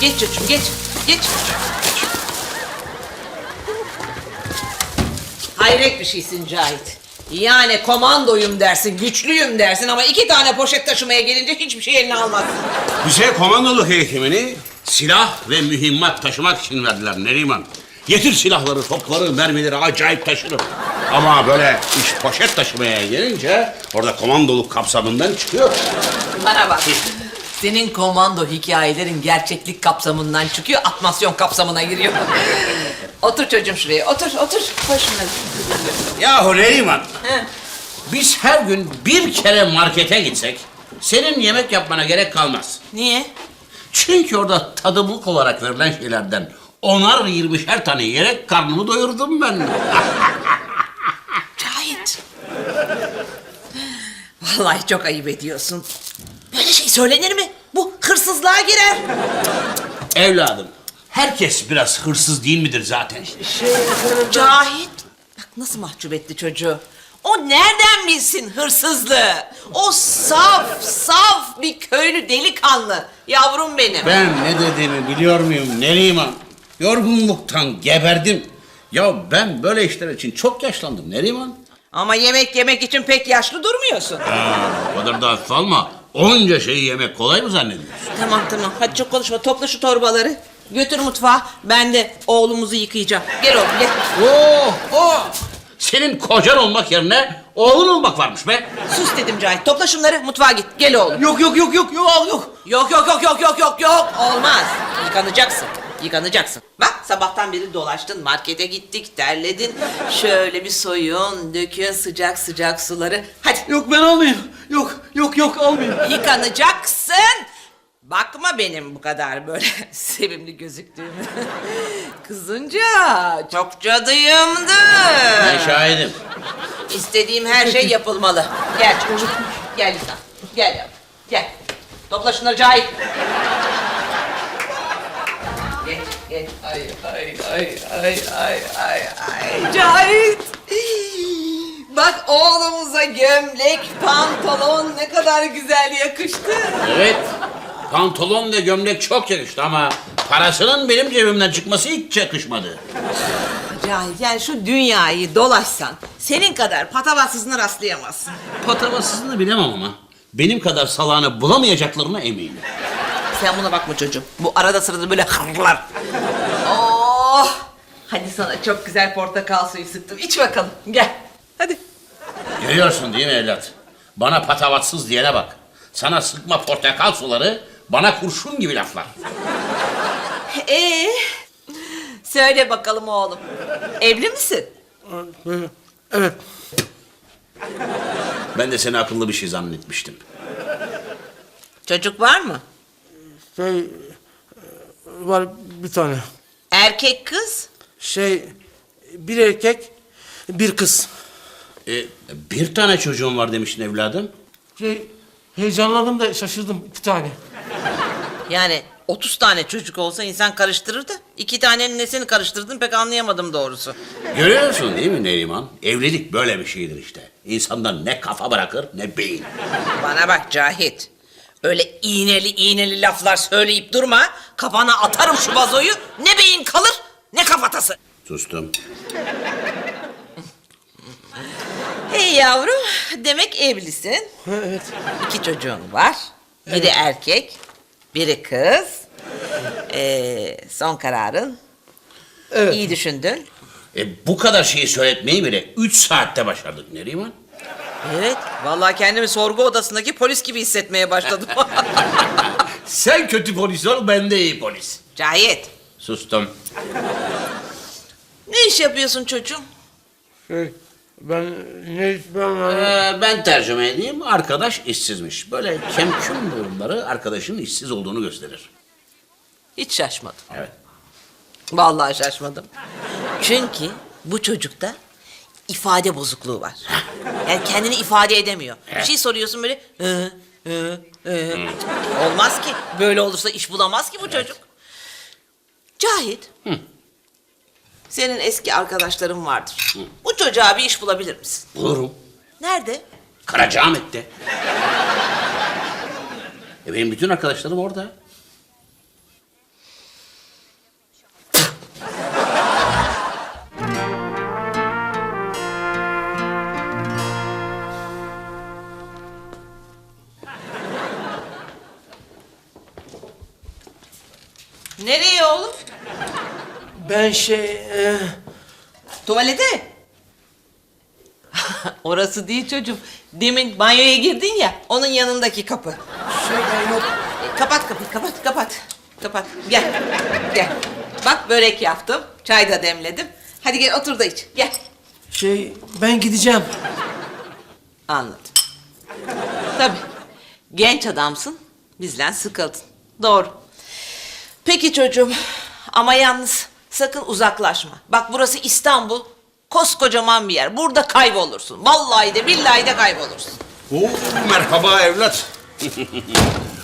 Geç çocuğum geç. Geç. Hayret bir şeysin Cahit. Yani komandoyum dersin, güçlüyüm dersin ama iki tane poşet taşımaya gelince hiçbir şey eline almazsın. Bize komandoluk eğitimini silah ve mühimmat taşımak için verdiler Neriman. Getir silahları, topları, mermileri acayip taşırım. Ama böyle iş poşet taşımaya gelince orada komandoluk kapsamından çıkıyor. Bana bak. Senin komando hikayelerin gerçeklik kapsamından çıkıyor, atmasyon kapsamına giriyor. otur çocuğum şuraya, otur, otur. Şunları. Yahu Neriman, He. biz her gün bir kere markete gitsek senin yemek yapmana gerek kalmaz. Niye? Çünkü orada tadımlık olarak verilen şeylerden onar yirmişer tane yiyerek karnımı doyurdum ben. Cahit. Vallahi çok ayıp ediyorsun. Böyle şey söylenir mi? Hırsızlığa girer. Evladım, herkes biraz hırsız değil midir zaten? Cahit. Bak nasıl mahcup etti çocuğu. O nereden bilsin hırsızlığı? O saf, saf bir köylü delikanlı. Yavrum benim. Ben ne dediğimi biliyor muyum Neriman? Yorgunluktan geberdim. Ya ben böyle işler için çok yaşlandım Neriman. Ama yemek yemek için pek yaşlı durmuyorsun. Ha, o kadar da hafif alma. Onca şeyi yemek kolay mı zannediyorsun? Tamam tamam hadi çok konuşma topla şu torbaları. Götür mutfağa ben de oğlumuzu yıkayacağım. Gel oğlum gel. Oo, oh! Senin kocan olmak yerine oğlun olmak varmış be. Sus dedim Cahit topla şunları mutfağa git gel oğlum. Yok yok yok yok yok yok. Yok yok yok yok yok yok yok olmaz. Yıkanacaksın. Yıkanacaksın. Bak sabahtan beri dolaştın markete gittik terledin. Şöyle bir soyun dökün sıcak sıcak suları. Hadi Yok ben almayayım. Yok yok yok almayayım. yıkanacaksın. Bakma benim bu kadar böyle sevimli gözüktüğümü. Kızınca çok cadıyımdı. Ben şahidim. İstediğim her şey yapılmalı. Gel çocuğum. Gel lütfen. Gel yavrum. Gel. Topla şunları Cahit. Ay, ay, ay, ay, ay. Cahit. Bak oğlumuza gömlek, pantolon ne kadar güzel yakıştı. Evet. Pantolon ve gömlek çok yakıştı ama parasının benim cebimden çıkması hiç yakışmadı. Cahit yani şu dünyayı dolaşsan senin kadar patavatsızına rastlayamazsın. Patavatsızını bilemem ama benim kadar salağını bulamayacaklarına eminim. Sen buna bakma çocuğum. Bu arada sırada böyle hırlar. Oh! Hadi sana çok güzel portakal suyu sıktım. İç bakalım. Gel. Hadi. Görüyorsun değil mi evlat? Bana patavatsız diyene bak. Sana sıkma portakal suları, bana kurşun gibi laflar. Ee, söyle bakalım oğlum. Evli misin? Evet. Ben de seni akıllı bir şey zannetmiştim. Çocuk var mı? Şey var bir tane. Erkek kız? Şey bir erkek bir kız. E, bir tane çocuğum var demiştin evladım. Şey heyecanlandım da şaşırdım iki tane. Yani 30 tane çocuk olsa insan karıştırır da iki tanenin nesini karıştırdın pek anlayamadım doğrusu. Görüyorsun değil mi Neriman? Evlilik böyle bir şeydir işte. İnsandan ne kafa bırakır ne beyin. Bana bak Cahit. Öyle iğneli iğneli laflar söyleyip durma. Kafana atarım şu vazoyu. Ne beyin kalır ne kafatası. Sustum. Hey yavrum demek evlisin. Evet. İki çocuğun var. Biri erkek, biri kız. Ee, son kararın. Evet. İyi düşündün. E, bu kadar şeyi söyletmeyi bile üç saatte başardık Neriman. Evet. Vallahi kendimi sorgu odasındaki polis gibi hissetmeye başladım. Sen kötü polis ol, ben de iyi polis. Cahit. Sustum. Ne iş yapıyorsun çocuğum? Şey ben ne ben Ee, ben tercüme edeyim. Arkadaş işsizmiş. Böyle kemküm durumları arkadaşın işsiz olduğunu gösterir. Hiç şaşmadım. Evet. Vallahi şaşmadım. Çünkü bu çocukta ifade bozukluğu var. Yani kendini ifade edemiyor. Bir şey soruyorsun böyle hı, hı, hı. Olmaz ki. Böyle olursa iş bulamaz ki bu çocuk. Cahit. Senin eski arkadaşların vardır. Bu çocuğa bir iş bulabilir misin? Bulurum. Nerede? Karacaahmet'te. E benim bütün arkadaşlarım orada. Ben şey... e, Tuvalete. Orası değil çocuğum. Demin banyoya girdin ya, onun yanındaki kapı. şey ben yok. E, Kapat kapıyı, kapat, kapat. Kapat. Gel, gel. Bak börek yaptım, çay da demledim. Hadi gel otur da iç, gel. Şey ben gideceğim. Anladım. Tabii. Genç adamsın. Bizden sıkıldın. Doğru. Peki çocuğum. Ama yalnız sakın uzaklaşma. Bak burası İstanbul. Koskocaman bir yer. Burada kaybolursun. Vallahi de billahi de kaybolursun. Oo, merhaba evlat.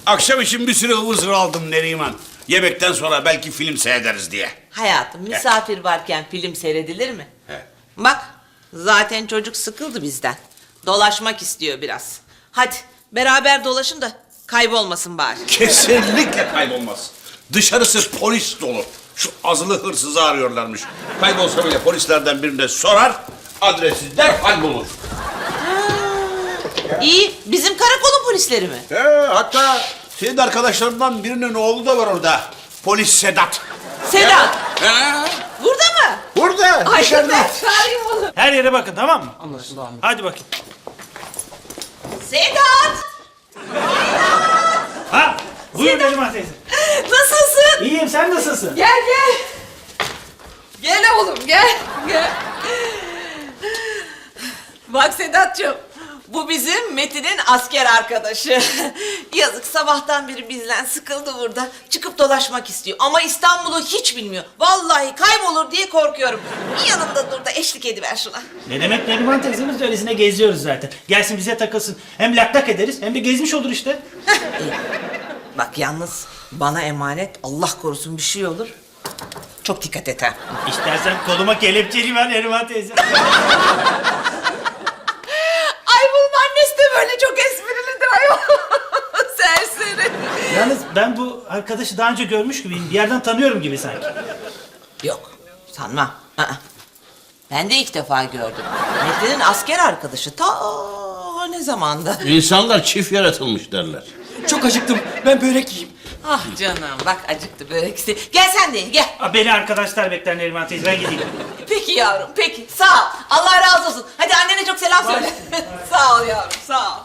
Akşam için bir sürü ıvır zıvır aldım Neriman. Yemekten sonra belki film seyrederiz diye. Hayatım misafir varken film seyredilir mi? He. Bak zaten çocuk sıkıldı bizden. Dolaşmak istiyor biraz. Hadi beraber dolaşın da kaybolmasın bari. Kesinlikle kaybolmaz. Dışarısı polis dolu. Şu azılı hırsızı arıyorlarmış. Kaybolsa bile polislerden birine sorar, adresi derhal bulur. İyi bizim karakolun polisleri mi? He, hatta senin arkadaşlarından birinin oğlu da var orada. Polis Sedat. Sedat He, burada mı? burada, Ay dışarıda. çağırayım onu. Her yere bakın tamam mı? Anlaşıldı abi. Hadi bakın. Sedat! Ha, buyur Neriman teyze. Sen nasılsın? Gel gel. Gel oğlum gel. Gel. Bak Sedat'cığım. Bu bizim Metin'in asker arkadaşı. Yazık sabahtan beri bizden sıkıldı burada. Çıkıp dolaşmak istiyor. Ama İstanbul'u hiç bilmiyor. Vallahi kaybolur diye korkuyorum. Bir yanımda dur da eşlik ediver şuna. Ne demek Neriman teyzemiz öylesine geziyoruz zaten. Gelsin bize takılsın. Hem lak lak ederiz hem de gezmiş olur işte. Bak yalnız bana emanet Allah korusun bir şey olur. Çok dikkat et ha. İstersen koluma kelepçeli ver Neriman teyze. Ay bunun annesi de böyle çok esprilidir ayol. Serseri. Yalnız ben bu arkadaşı daha önce görmüş gibiyim. Bir yerden tanıyorum gibi sanki. Yok sanmam. Aa. Ben de ilk defa gördüm. Metin'in asker arkadaşı ta ne zamanda. İnsanlar çift yaratılmış derler. Çok acıktım. Ben börek yiyeyim. Ah canım bak acıktı börek iste- Gel sen de ye, gel. Aa, Beni arkadaşlar bekler Neriman teyze ben gideyim. Peki yavrum peki sağ ol. Allah razı olsun. Hadi annene çok selam söyle. sağ ol yavrum sağ ol.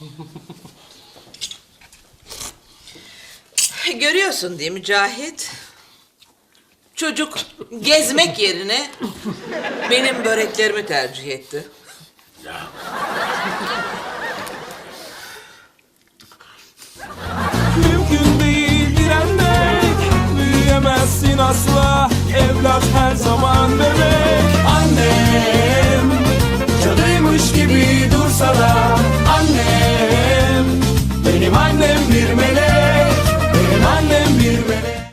Görüyorsun değil mi Cahit? Çocuk gezmek yerine benim böreklerimi tercih etti. Mümkün